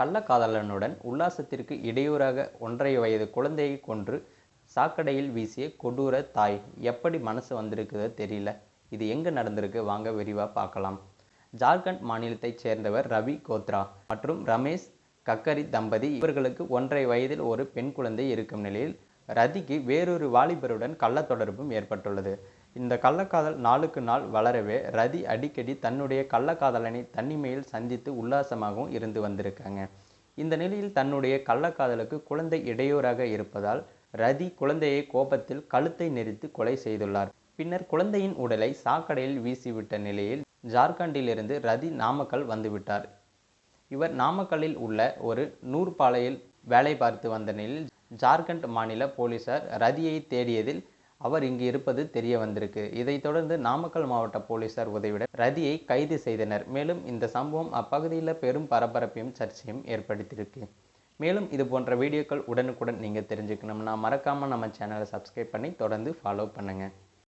கள்ளக்காதலனுடன் உல்லாசத்திற்கு இடையூறாக ஒன்றரை வயது குழந்தையை கொன்று சாக்கடையில் வீசிய கொடூர தாய் எப்படி மனசு வந்திருக்குதோ தெரியல. இது எங்கே நடந்திருக்கு? வாங்க விரிவாக பார்க்கலாம். ஜார்க்கண்ட் மாநிலத்தைச் சேர்ந்தவர் ரவி கோத்ரா மற்றும் ரமேஷ் கக்கரி தம்பதி. இவர்களுக்கு ஒன்றரை வயதில் ஒரு பெண் குழந்தை இருக்கும் நிலையில் ரதிக்கு வேறொரு வாலிபருடன் கள்ள தொடர்பும் ஏற்பட்டுள்ளது. இந்த கள்ளக்காதல் நாளுக்கு நாள் வளரவே ரதி அடிக்கடி தன்னுடைய கள்ளக்காதலனை தனிமையில் சந்தித்து உல்லாசமாகவும் இருந்து வந்திருக்காங்க. இந்த நிலையில் தன்னுடைய கள்ளக்காதலுக்கு குழந்தை இடையூறாக இருப்பதால் ரதி குழந்தையை கோபத்தில் கழுத்தை நெரித்து கொலை செய்துள்ளார். பின்னர் குழந்தையின் உடலை சாக்கடையில் வீசிவிட்ட நிலையில் ஜார்க்கண்டிலிருந்து ரதி நாமக்கல் வந்துவிட்டார். இவர் நாமக்கல்லில் உள்ள ஒரு நூற்பாலையில் வேலை பார்த்து வந்த நிலையில் ஜார்க்கண்ட் மாநில போலீசார் ரதியை தேடியதில் அவர் இங்கு இருப்பது தெரிய வந்திருக்கு. இதைத் தொடர்ந்து நாமக்கல் மாவட்ட போலீசார் உதவியுடன் ரதியை கைது செய்தனர். மேலும் இந்த சம்பவம் அப்பகுதியில் பெரும் பரபரப்பையும் சர்ச்சையும் ஏற்படுத்தியிருக்கு. மேலும் இது போன்ற வீடியோக்கள் உடனுக்குடன் நீங்கள் தெரிஞ்சுக்கணும்னா மறக்காமல் நம்ம சேனலை சப்ஸ்கிரைப் பண்ணி தொடர்ந்து ஃபாலோ பண்ணுங்கள்